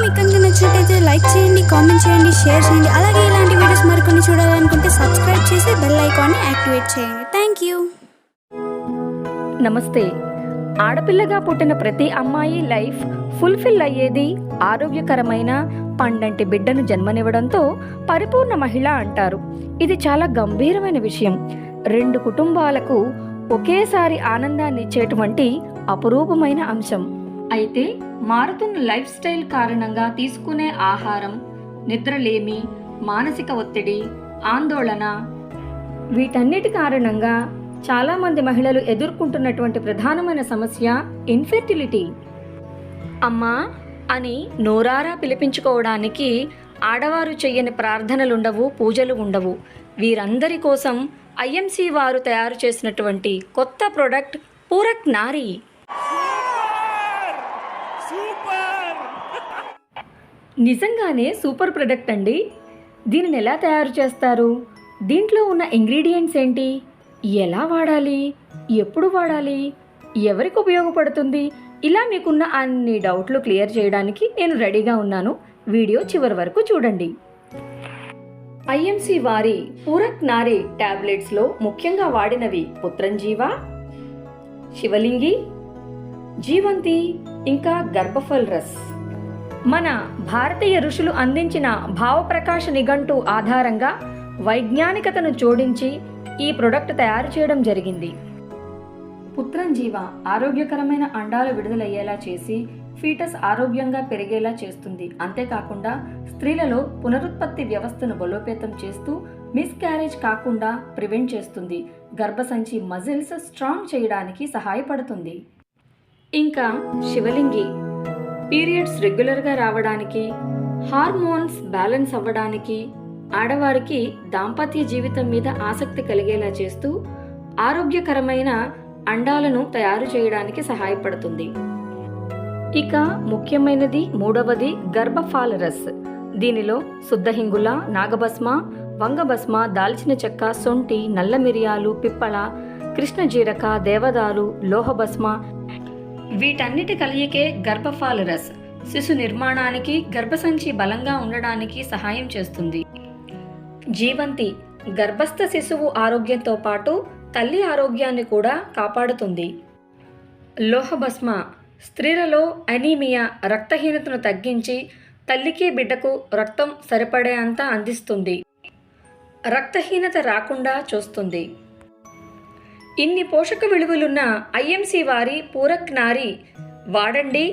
మీకు కనుక నచ్చినట్టయితే లైక్ చేయండి కామెంట్ చేయండి షేర్ చేయండి. అలాగే ఇలాంటి వీడియోస్ మరికొన్ని చూడాలనుకుంటే సబ్స్క్రైబ్ చేసి బెల్ ఐకాన్ని యాక్టివేట్ చేయండి. Thank you. నమస్తే. ఆడపిల్లగా పుట్టిన ప్రతి అమ్మాయి లైఫ్ ఫుల్ఫిల్ అయ్యేది ఆరోగ్యకరమైన పండంటి బిడ్డను జన్మనివ్వడంతో పరిపూర్ణ మహిళ అంటారు. ఇది చాలా గంభీరమైన విషయం. రెండు కుటుంబాలకు ఒకేసారి ఆనందాన్ని ఇచ్చేటువంటి అపురూపమైన అంశం. అయితే మారుతున్న లైఫ్ స్టైల్ కారణంగా తీసుకునే ఆహారం నిద్రలేమి మానసిక ఒత్తిడి ఆందోళన వీటన్నిటి కారణంగా చాలామంది మహిళలు ఎదుర్కొంటున్నటువంటి ప్రధానమైన సమస్య ఇన్ఫెర్టిలిటీ అమ్మా అని నోరారా పిలిపించుకోవడానికి ఆడవారు చెయ్యని ప్రార్థనలుండవు పూజలు ఉండవు. వీరందరి కోసం ఐఎంసీ వారు తయారు చేసినటువంటి కొత్త ప్రోడక్ట్ పూరక్ నారి. నిజంగానే సూపర్ ప్రొడక్ట్ అండి. దీనిని ఎలా తయారు చేస్తారు? దీంట్లో ఉన్న ఇంగ్రీడియంట్స్ ఏంటి? ఎలా వాడాలి? ఎప్పుడు వాడాలి? ఎవరికి ఉపయోగపడుతుంది? ఇలా మీకున్న అన్ని డౌట్లు క్లియర్ చేయడానికి నేను రెడీగా ఉన్నాను. వీడియో చివరి వరకు చూడండి. ఐఎంసి వారి పూరక్ నారి ట్యాబ్లెట్స్లో ముఖ్యంగా వాడినవి పుత్రంజీవ శివలింగి జీవంతి ఇంకా గర్భఫల్ రస్. మన భారతీయ ఋషులు అందించిన భావప్రకాశ నిఘంటు ఆధారంగా వైజ్ఞానికతను జోడించి ఈ ప్రొడక్ట్ తయారు చేయడం జరిగింది. పుత్రంజీవ ఆరోగ్యకరమైన అండాలు విడుదలయ్యేలా చేసి ఫీటస్ ఆరోగ్యంగా పెరిగేలా చేస్తుంది. అంతేకాకుండా స్త్రీలలో పునరుత్పత్తి వ్యవస్థను బలోపేతం చేస్తూ మిస్క్యారేజ్ కాకుండా ప్రివెంట్ చేస్తుంది. గర్భసంచి మజిల్స్ స్ట్రాంగ్ చేయడానికి సహాయపడుతుంది. ఇంకా శివలింగి పీరియడ్స్ రెగ్యులర్గా రావడానికి హార్మోన్స్ బ్యాలెన్స్ అవ్వడానికి ఆడవారికి దాంపత్య జీవితం మీద ఆసక్తి కలిగేలా చేస్తూ ఆరోగ్యకరమైన అండాలను తయారు చేయడానికి సహాయపడుతుంది. ఇక ముఖ్యమైనది మూడవది గర్భఫాలరస్. దీనిలో శుద్ధహింగుల నాగభస్మ వంగభస్మ దాల్చిన చెక్క సొంటి నల్ల మిరియాలు పిప్పళ కృష్ణజీరక దేవదారు లోహభస్మ వీటన్నిటి కలియికే గర్భఫాలరస్ శిశు నిర్మాణానికి గర్భసంచి బలంగా ఉండడానికి సహాయం చేస్తుంది. జీవంతి గర్భస్థ శిశువు ఆరోగ్యంతో పాటు తల్లి ఆరోగ్యాన్ని కూడా కాపాడుతుంది. లోహభస్మ స్త్రీలలో అనీమియా రక్తహీనతను తగ్గించి తల్లికి బిడ్డకు రక్తం సరిపడే అంత అందిస్తుంది. రక్తహీనత రాకుండా చూస్తుంది. ఇన్ని పోషక విలువలున్న ఐఎంసి వారి పూరక్ నారి వాడండి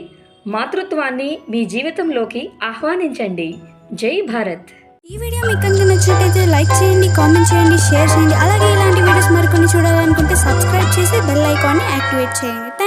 మాతృత్వాన్ని మీ జీవితంలోకి ఆహ్వానించండి. జై భారత్. ఈ వీడియో మీకు కనుక నచ్చినట్లయితే లైక్ చేయండి కామెంట్ చేయండి షేర్ చేయండి. అలాగే ఇలాంటి వీడియోస్ మరికొన్ని చూడాలనుకుంటే సబ్స్క్రైబ్ చేసి బెల్ ఐకాన్ని యాక్టివేట్ చేయండి.